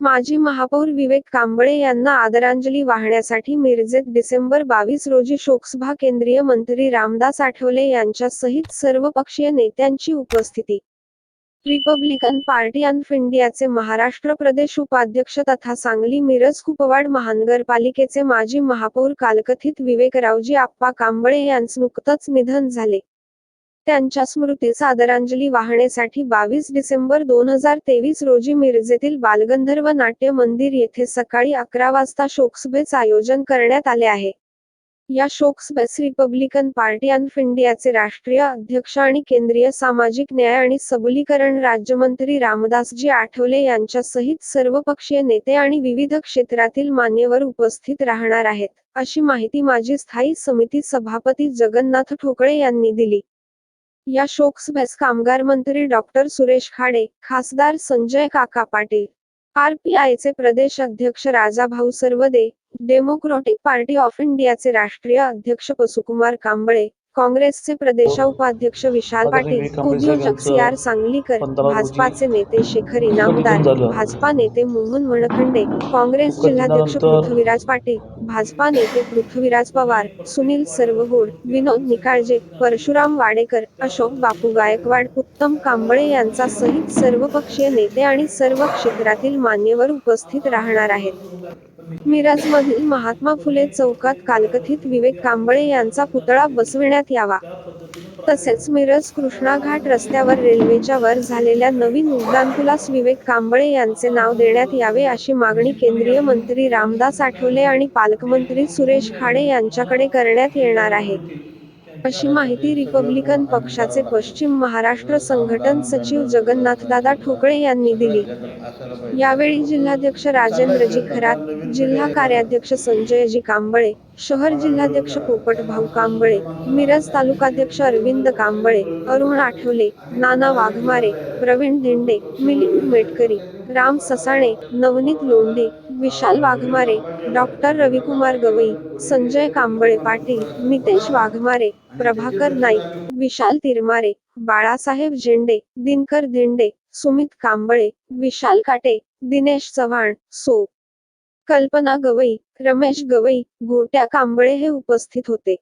माजी महापौर विवेक कांबळे यांना आदरांजली वाहण्यासाठी मिरजेत डिसेंबर बावीस रोजी शोकसभा केंद्रीय मंत्री रामदास आठवले यांच्यासहित सर्वपक्षीय नेत्यांची उपस्थिती. रिपब्लिकन पार्टी ऑफ इंडियाचे महाराष्ट्र प्रदेश उपाध्यक्ष तथा सांगली मिरज कुपवाड महानगरपालिकेचे माजी महापौर कालकथित विवेकरावजी आप्पा कांबळे यांचं नुकतंच निधन झाले. त्यांच्या स्मृतीस आदरांजली वाहण्यासाठी बावीस डिसेंबर दोन हजार तेवीस रोजी मिरजेतील बालगंधर्व नाट्य मंदिर येथे सकाळी अकरा वाजता शोकसभेचे आयोजन करण्यात आले आहे. या शोकसभेस रिपब्लिकन पार्टी ऑफ इंडियाचे राष्ट्रीय अध्यक्ष आणि केंद्रीय सामाजिक न्याय आणि सबलीकरण राज्यमंत्री रामदासजी आठवले यांच्यासहित सर्वपक्षीय नेते आणि विविध क्षेत्रातील मान्यवर उपस्थित राहणार आहेत अशी माहिती माजी स्थायी समिती सभापती जगन्नाथ ठोकळे यांनी दिली. या शोकसभेस कामगार मंत्री डॉक्टर सुरेश खाडे खासदार संजय काका पाटील आरपीआयचे प्रदेश अध्यक्ष Rajabhau Sarvade democratic party of इंडियाचे राष्ट्रीय अध्यक्ष पसुकुमार कांबळे काँग्रेसचे प्रदेशोपाध्यक्ष विशाल पाटील उद्योजक सी आर सांगलीकर भाजपाचे नेते शेखर इनामदार भाजपा नेते मोहन मनखंडे काँग्रेस जिल्हाध्यक्ष पृथ्वीराज पाटील भाजपा नेते पृथ्वीराज पवार सुनील सर्वगोड विनोद निकाळजे परशुराम वाडेकर अशोक बापू गायकवाड उत्तम कांबळे यांचा सहित सर्वपक्षीय नेते आणि सर्व क्षेत्रातील मान्यवर उपस्थित राहणार आहेत. मिरजमधील महात्मा फुले चौकात कालकथित विवेक कांबळे यांचा पुतळा बसविण्यात यावा. तसेच मिरज कृष्णा घाट रस्त्यावर रेल्वेच्या वर झालेल्या नवीन उड्डाणपुलास विवेक कांबळे यांचे नाव देण्यात यावे अशी मागणी केंद्रीय मंत्री रामदास आठवले आणि पालकमंत्री सुरेश खाडे यांच्याकडे करण्यात येणार आहे. अशी माहिती रिपब्लिकन पक्षाचे पश्चिम महाराष्ट्र संघटन सचिव जगन्नाथदादा ठोकळे यांनी दिली. यावेळी जिल्हाध्यक्ष राजेंद्रजी खरात जिल्हा कार्याध्यक्ष संजयजी कांबळे शहर जिल्हाध्यक्ष पोपट भाऊ कांबळे मिरज तालुकाध्यक्ष अरविंद कांबळे अरुण आठवले नाना वाघमारे प्रवीण धेंडे मिलिंद मेटकरी राम ससाणे नवनीत लोंढे विशाल वाघमारे डॉक्टर रविकुमार गवई संजय कांबळे पाटील नितेश वाघमारे प्रभाकर नाईक विशाल तिरमारे बाळासाहेब झेंडे दिनकर धेंडे सुमित कांबळे विशाल काटे दिनेश चव्हाण सो कल्पना गवई रमेश गवई गोट्या कांबळे हे उपस्थित होते.